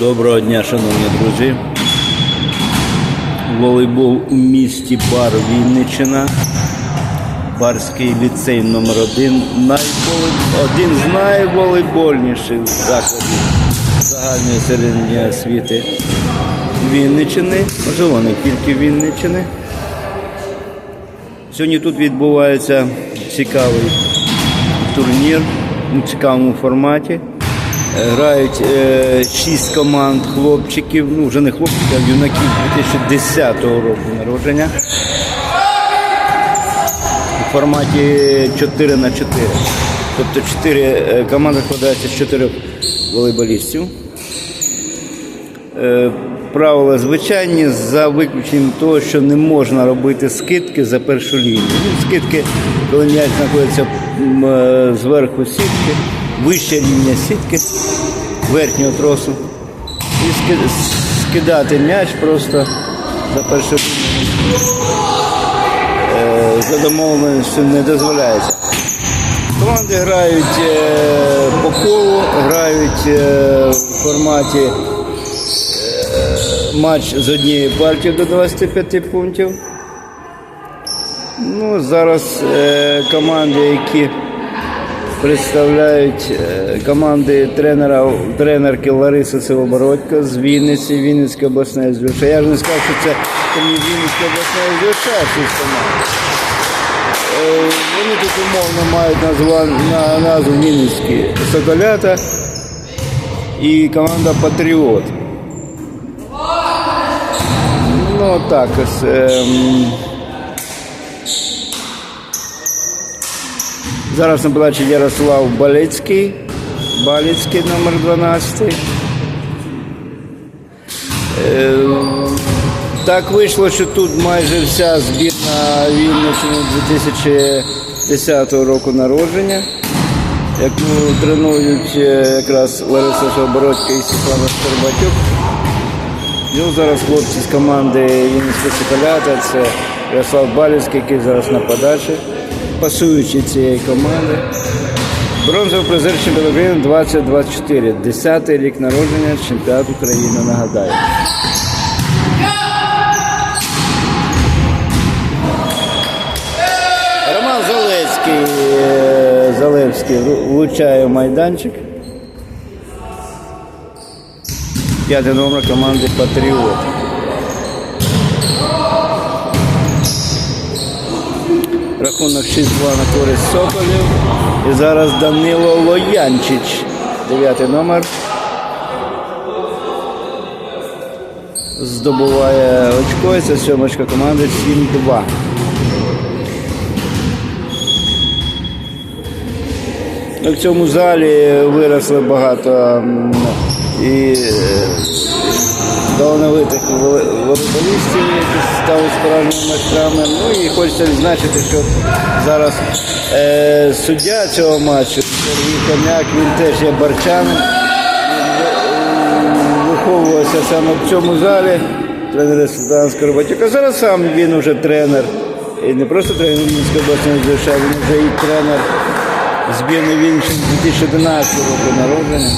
Доброго дня, шановні друзі. Волейбол у місті Бар Вінниччина. Барський ліцей номер 1 Найволей... Один з найволейбольніших закладів загальної середньої освіти Вінниччини, можливо, не тільки Вінниччини. Сьогодні тут відбувається цікавий турнір у цікавому форматі. Грають е, шість команд хлопчиків, ну вже не хлопчиків, а юнаків 2010 року народження. У форматі 4 на 4. Тобто 4 е, команди складаються з 4 волейболістів. Е, Правила звичайні за виключенням того, що не можна робити скидки за першу лінію. Ну, скидки, коли м'яч знаходиться зверху сітки, вища лінія сітки, верхнього тросу. І скидати м'яч просто за першу. Е, За домовленістю не дозволяється. Команди грають е, по колу, грають е, в форматі матч з однієї партії до 25 пунктів. Ну, зараз е, команди, які представляють е, команди тренера, тренерки Лариси Сивобородько з Вінниці, Вінницька обласна СДШ. Я ж не сказав, що це Вінницька обласна шість. Е, Вони тут умовно мають назва, на, назву Вінницькі Соколята і команда Патріот. Ну так ось. Ем... Зараз на подачі Ярослав Балицький. Балицький номер 12. Е, так вийшло, що тут майже вся збірна Вінниччини 2010 року народження, яку тренують е, якраз Лариса Шобородька і Світлана Щербатюк. Ну, зараз хлопці з команди Вінницького Соколята, це Ярослав Балівський, який зараз на подачі, пасуючи цієї команди. Бронзовий призер чемпіонату України 2024, 10-й рік народження, чемпіонат України, нагадаю. Роман Залецький, е, Залевський влучає в майданчик. П'ятий номер команди Патріот. Рахунок 6-2 на користь Соколів. І зараз Данило Лоянчич. Дев'ятий номер. Здобуває очко. і Це сьомочка команди 7-2. В цьому залі виросли багато і е, талановитих воле- волейболістів, які стали справжніми майстрами. Ну і хочеться відзначити, що зараз е, суддя цього матчу Сергій Коняк, він теж є барчанин. Е, Виховувався саме в цьому залі. Тренер Світлана Скоробатюк. А зараз сам він вже тренер. І не просто тренер Вінницької обласної ЗШ, він вже і тренер збірної Вінниччини 2011 року народження.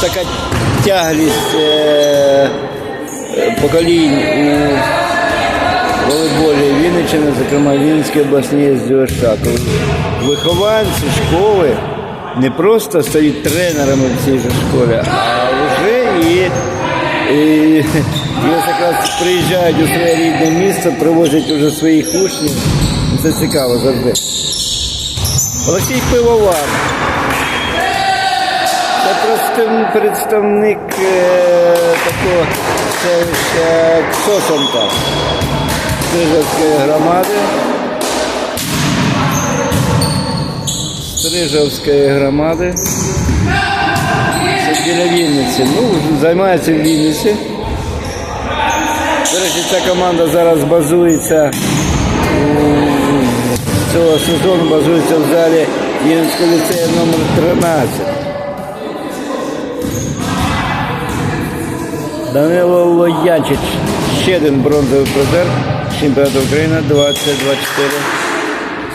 Така тяглість е, е, поколінь у волейболі Вінниччини, зокрема Вінницької обласній СДШ, коли вихованці школи не просто стають тренерами в цій же школі, а вже і, і ось якраз приїжджають у своє рідне місто, привозять уже своїх учнів. Це цікаво завжди. Олексій Пивовар. Представник е, такого селища Сосонка Стрижавської громади. Стрижавської громади. Це біля Вінниці. Ну, займається в Вінниці. До речі, ця команда зараз базується цього сезону базується в залі Вінницького ліцею номер 13. Данило Лоянчич, ще один бронзовий призер чемпіонату України 2024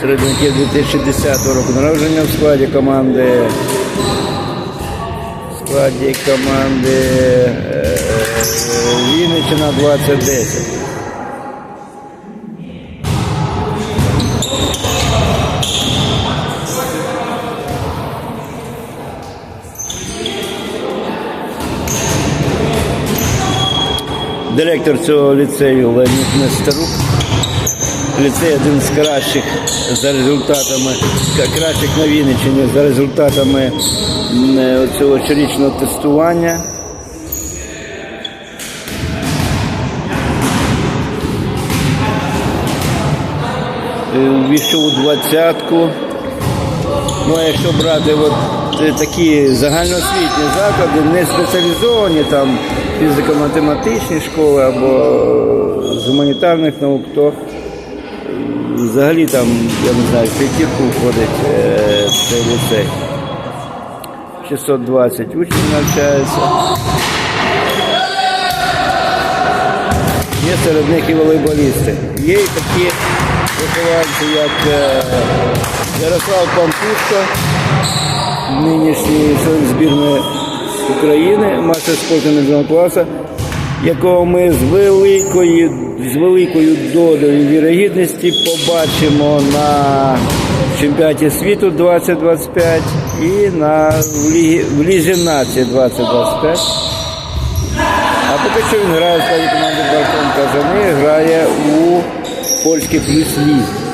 середняків 2010 року народження в складі команди. В складі команди е, Вінниччина 2010. Директор цього ліцею Леонід Нестерук. Ліцей один з кращих за результатами, кращих на Вінниччині за результатами е, цього щорічного тестування. Е, Війшов у двадцятку. Ну, а якщо брати от е, такі загальноосвітні заклади, не спеціалізовані там фізико-математичні школи або з гуманітарних наук, то е, взагалі там, я не знаю, в п'ятірку входить е, цей ліцей. 620 учнів навчається. Є серед них і волейболісти. Є і такі вихованці, як е, Ярослав Пампушко, нинішній член збірної України, мастер спорту міжнародного класу, якого ми з великою, з великою долею вірогідності побачимо на чемпіонаті світу 2025 і на в лізі, в лізі нації 2025. А поки що він грає в складі команди Баркон Казани, грає у польській плюс-лізі.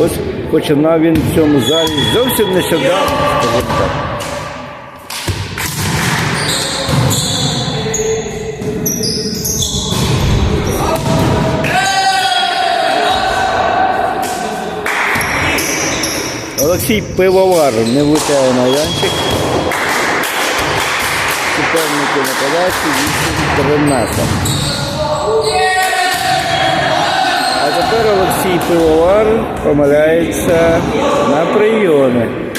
Ось починав він в цьому залі зовсім нещодавно, Олексій Пивовар не влучає на янчик. Суперники на подачі 8-13. А тепер Олексій Пивовар помиляється на прийомі.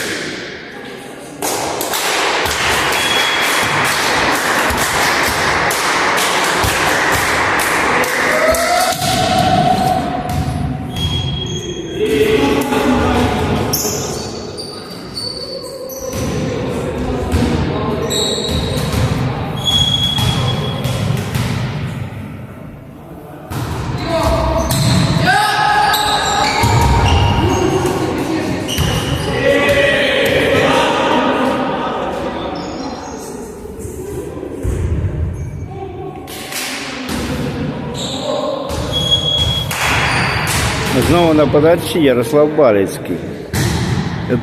Знову на подачі Ярослав Балицький.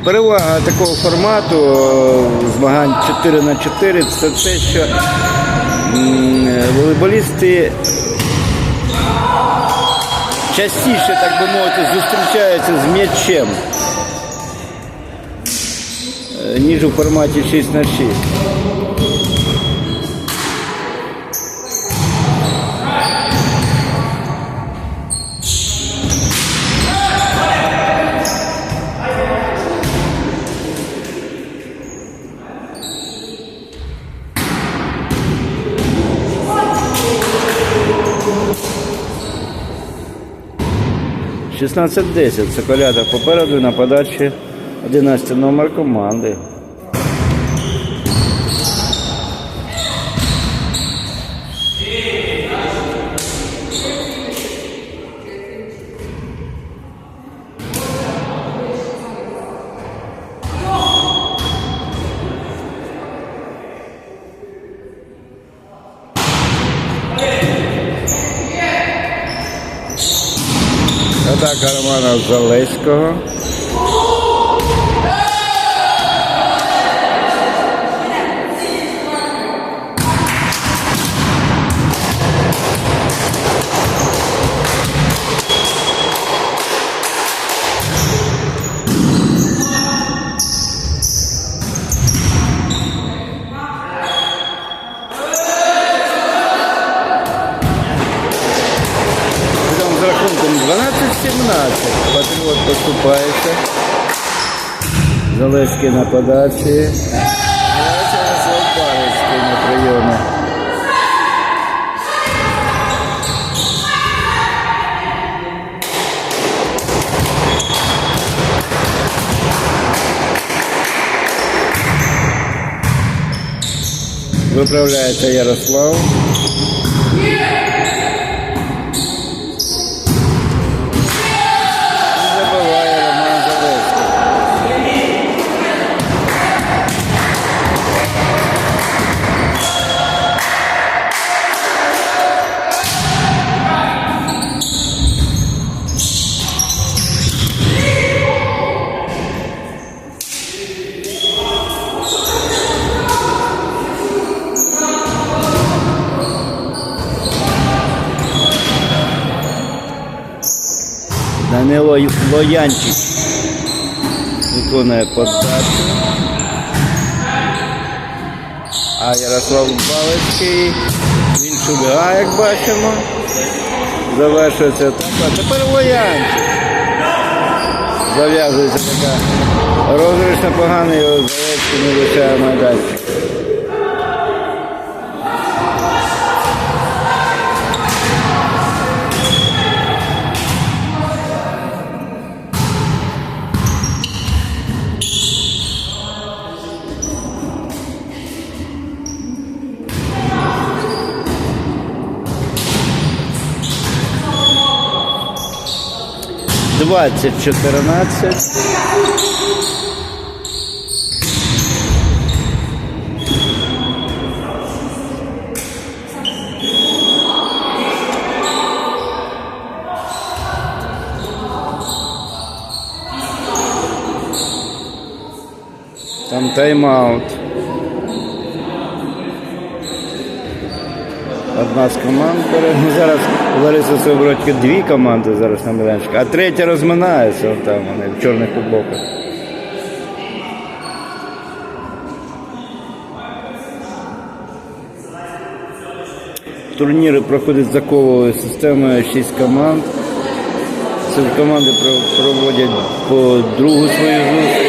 Перевага такого формату е, змагань 4 на 4 це те, що волейболісти частіше, так би мовити, зустрічаються з м'ячем, е, ніж у форматі 6 на 6. – 16-10. Соколята попереду на подачі 11 номер команди. Атака Романа Залеського. рахунком 12-17. Патріот поступається. Залеський на подачі. Залеський на прийомі. Виправляється Ярослав. Данило Лоянчик виконує подачу. А Ярослав Балицький, він шугає, як бачимо. Завершується так. А тепер Лоянчик. Зав'язується така розіграш непоганий, його Залецький не лишає майданчик. 2014. Там тайм-аут. Одна з команд. Ну, зараз у Лариси дві команди зараз на майданчику, а третя розминається от там вони в чорних футболках. Турніри проходять за коловою системою 6 команд. Ці команди проводять по другу свою зустріч.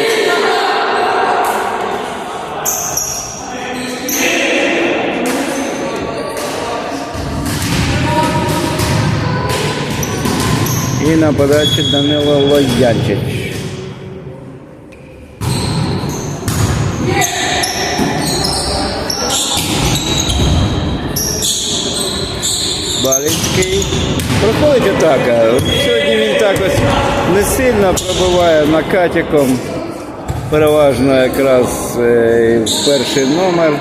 І на подачі Данило Лоянчич. Балицький. Проходить атака. Сьогодні він так ось не сильно пробиває накатиком. Переважно якраз е, перший номер.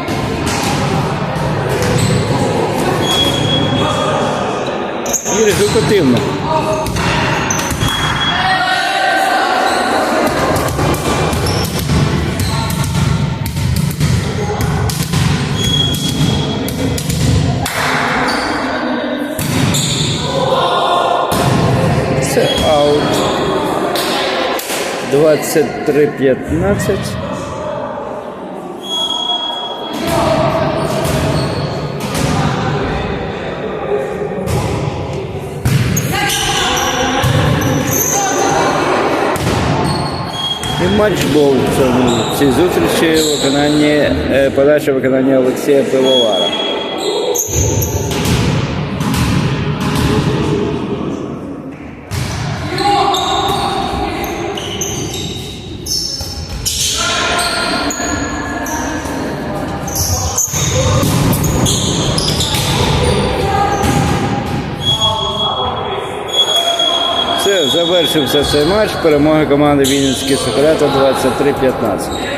І результативно. аут. 23-15. І матчбол в цьому в цій зустрічі виконанні е, подача виконання Олексія Пивовара. Все, завершився цей матч. перемоги команди Вінницький Соколята 23-15.